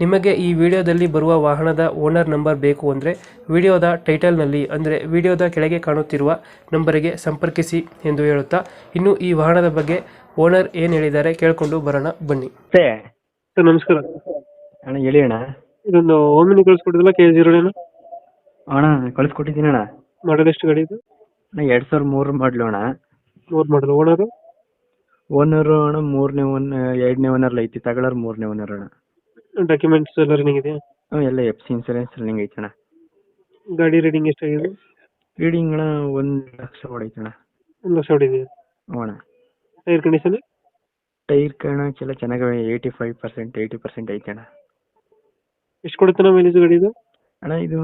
ನಿಮಗೆ ಈ ವಿಡಿಯೋದಲ್ಲಿ ಬರುವ ವಾಹನದ ಓನರ್ ನಂಬರ್ ಬೇಕು ಅಂದರೆ ವಿಡಿಯೋದ ಟೈಟಲ್ನಲ್ಲಿ ಅಂದರೆ ವಿಡಿಯೋದ ಕೆಳಗೆ ಕಾಣುತ್ತಿರುವ ನಂಬರಿಗೆ ಸಂಪರ್ಕಿಸಿ ಎಂದು ಹೇಳುತ್ತಾ ಇನ್ನು ಈ ವಾಹನದ ಬಗ್ಗೆ ಓನರ್ ಏನು ಹೇಳಿದ್ದಾರೆ ಕೇಳಿಕೊಂಡು ಬರೋಣ ಬನ್ನಿ. ಮತ್ತೆ ಸರ್ ನಮಸ್ಕಾರ. ಅಣ್ಣ ಹೇಳಿ ಅಣ್ಣ. ಇದೊಂದು ಓಮಿನಿ ಕಳಿಸ್ಕೊಟ್ಟಿದ್ರಲ್ಲ ಕೆ ಜೀರೋ ಅಣ್ಣ ಕಳಿಸ್ಕೊಟ್ಟಿದ್ದೀನಿ ಅಣ್ಣ. ಮಾಡಲ್ ಎಷ್ಟು ಗಾಡಿ ಇದು? ಅಣ್ಣ ಎರಡು ಸಾವಿರ ಮೂರು ಮಾಡಲು ಅಣ್ಣ. ಮೂರು ಮಾಡಲ್ ಓನರು? ಓನರು ಅಣ್ಣ ಮೂರನೇ ಒನ್ ಎರಡನೇ ಓನರ್ ಐತಿ ತಗೊಳ್ಳೋರು ಮೂರನೇ ಓನರ್ ಅಣ್ಣ. ಡಾಕ್ಯುಮೆಂಟ್ಸ್ ಎಲ್ಲ ರನ್ನಿಂಗ್ ಇದೆಯಾ? ಹ್ಞೂ ಎಲ್ಲ ಎಫ್ ಸಿ ಇನ್ಸೂರೆನ್ಸ್ ರನ್ನಿಂಗ್ ಐತೆ ಅಣ್ಣ. ಗಾಡಿ ರೇಟಿಂಗ್ ಎಷ್ಟಾಗಿದೆ? ರೀಡಿಂಗ್ ಅಣ್ಣ ಒಂದು ಲಕ್ಷ ಹೊಡೈತೆ ಅಣ್ಣ. ಒಂದು ಲಕ್ಷ ಹೊಡಿದೆಯಾ ಹ್ಞೂ ಅಣ್ಣ. ಟೈರ್ ಕಂಡೀಷನ್ ಟೈರ್ ಕಣಕ್ಕೆ ಎಲ್ಲ ಚೆನ್ನಾಗಿ eighty five percent eighty percent ಐತೆ ಅಣ್ಣ. ಎಷ್ಟು ಕೊಡುತ್ತೆ ನಮ್ಮ ಮೈಲೇಜ್ ಗಾಡಿ ಇದು? ಅಣ್ಣ ಇದು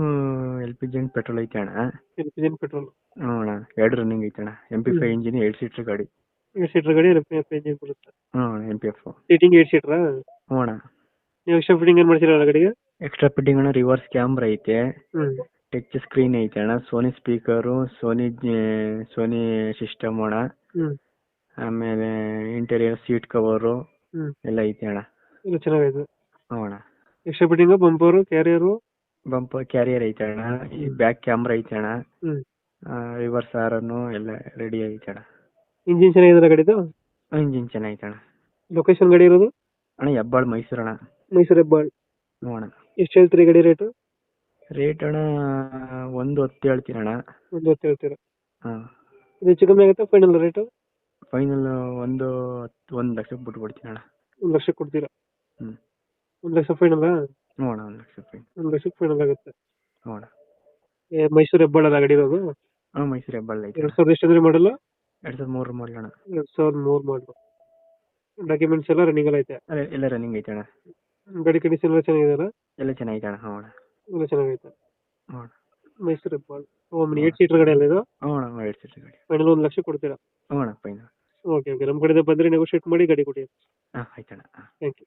L P G and petrol ಐತೆ ಅಣ್ಣ. ಎಲ್ ಪಿ ಜಿ ಪೆಟ್ರೋಲ್ ಹ್ಞೂ ಅಣ್ಣ ಎರಡು ರನ್ನಿಂಗ್ ಐತೆ ಅಣ್ಣ. M P five engine eight seater ಗಾಡಿ. ಏಟ್ ಸೀಟರ್ ಗಾಡಿ ಎಲ್ ಪಿ ಇಂಜಿನ್ ಬರುತ್ತೆ. ಹ್ಞೂ M P F seating eight ಸೀಟ್ರಾ ಹ್ಞೂ ಅಣ್ಣ. ನೀವು ಎಕ್ಸ್ಟ್ರಾ ಫಿಟ್ಟಿಂಗ್ ಏನು ಮಾಡ್ತೀರಾ ಗಾಡಿಗೆ? ಎಕ್ಸ್ಟ್ರಾ ಫಿಟ್ಟಿಂಗ್ ಅಣ್ಣ ರಿವರ್ಸ್ ಕ್ಯಾಮ್ರಾ ಐತೆ. ಹ್ಞೂ ಟಚ್ ಸ್ಕ್ರೀನ್ ಐತೆ ಅಣ್ಣ. Sony speaker Sony Sony system ಅಣ್ಣ. ಹ್ಞೂ ಆಮೇಲೆ ಇಂಟೀರಿಯರ್ ಸೀಟ್ ಕವರು ಹ್ಞೂ ಎಲ್ಲ ಐತೆ ಅಣ್ಣ. ಇದು ಚೆನ್ನಾಗೈತೆ. ಹ್ಞೂ ಅಣ್ಣ. Extra fitting bumper carrier bumper carrier ಐತೆ ಅಣ್ಣ. ಈ ಬ್ಯಾಕ್ ಕ್ಯಾಮ್ರಾ ಐತೆ ಅಣ್ಣ. ಹ್ಞೂ ರಿವರ್ಸ್ ಅನ್ನು ಎಲ್ಲ ರೆಡಿ ಐತೆ ಅಣ್ಣ. ಇಂಜಿನ್ ಚೆನ್ನಾಗಿದೆ ಗಾಡಿದು? ಇಂಜಿನ್ ಚೆನ್ನಾಗೈತೆ ಅಣ್ಣ. ಲೊಕೇಶನ್ ಗಾಡಿ ಇರೋದು? ಅಣ್ಣ ಹೆಬ್ಬಾಳ್ ಮೈಸೂರು ಅಣ್ಣ. ಮೈಸೂರು ಹೆಬ್ಬಾಳ್. ನೋಡೋಣ. ಎಷ್ಟ್ ಹೇಳ್ತೀರಿ ಗಾಡಿ ರೇಟು ರೇಟ್ ಅಣ್ಣ ಒಂದು ಹತ್ತು ಹೇಳ್ತೀನಿ ಅಣ್ಣ. ಒಂದು ಹೊತ್ತು ಹೇಳ್ತೀರ? ಹಾಂ. ಇದು ಹೆಚ್ಚು ಕಮ್ಮಿ ಆಗುತ್ತಾ ಫೈನಲ್ ರೇಟು ಫೈನಲ್ ಒಂದು ಹತ್ತು ಒಂದು ಲಕ್ಷಕ್ಕೆ ಕೊಡ್ತೀನಿ ಅಣ್ಣ. ಒಂದು ಲಕ್ಷಕ್ಕೆ ಕೊಡ್ತೀರಾ? ಹ್ಞೂ ಒಂದು ಲಕ್ಷ ಫೈನಲ್ ಅಣ್ಣ ಒಂದು ಲಕ್ಷ ಫೈನಲ್ ಒಂದು ಲಕ್ಷಕ್ಕೆ ಫೈನಲ್ ಆಗುತ್ತೆ. ನೋಡ ಏ, ಮೈಸೂರು ಹೆಬ್ಬಾಳದ ಗಾಡಿ ಇರೋದು? ಹಾಂ ಮೈಸೂರು ಹೆಬ್ಬಾಳ್ ಐತೆ ಎರಡು ಸಾವಿರದ ಎಷ್ಟು ಅಂದ್ರೆ ಮಾಡಲ್ಲ ಎರಡು ಸಾವಿರದ ಮೂರು ಮಾಡಲ ಅಣ್ಣ. ಎರಡು ಸಾವಿರದ ಮೂರು ಮಾಡಲು ಡಾಕ್ಯುಮೆಂಟ್ಸ್ ಎಲ್ಲ ರನ್ನಿಂಗ್ ಐತೆ? ಅಲ್ಲ ಎಲ್ಲ ರನ್ನಿಂಗ್ ಐತೆ ಅಣ್ಣ. ಗಾಡಿ ಕಂಡೀಷನ್ ಎಲ್ಲ ಚೆನ್ನಾಗಿದಾರ ಎಲ್ಲ ಚೆನ್ನಾಗೈತೆ ಅಣ್ಣ ಹ್ಞೂ ಅಣ್ಣ. ಎಲ್ಲ ಚೆನ್ನಾಗೈತೆ. ಹ್ಞೂ ಅಣ್ಣ. Mysuru Hebbal Omni eight seater ಗಾಡಿ ಅಲ್ಲ ಇದು? ಹ್ಞೂ ಅಣ್ಣ ಎರಡು ಸೀಟರ್ ಗಾಡಿ. ಫೈನಲ್ ಒಂದು ಲಕ್ಷ ಕೊಡ್ತೀರಾ? ಹ್ಞೂ ಅಣ್ಣ ಫೈನಲ್ ಓಕೆ ಓಕೆ ನಮ್ಮ ಕಡೆಯಿಂದ ಬಂದ್ರೆ ನೆಗೋಷಿಯೇಟ್ ಮಾಡಿ ಗಾಡಿ ಕೊಡಿ. ಹಾಂ ಆಯ್ತು ಅಣ್ಣ ಹಾಂ. Thank you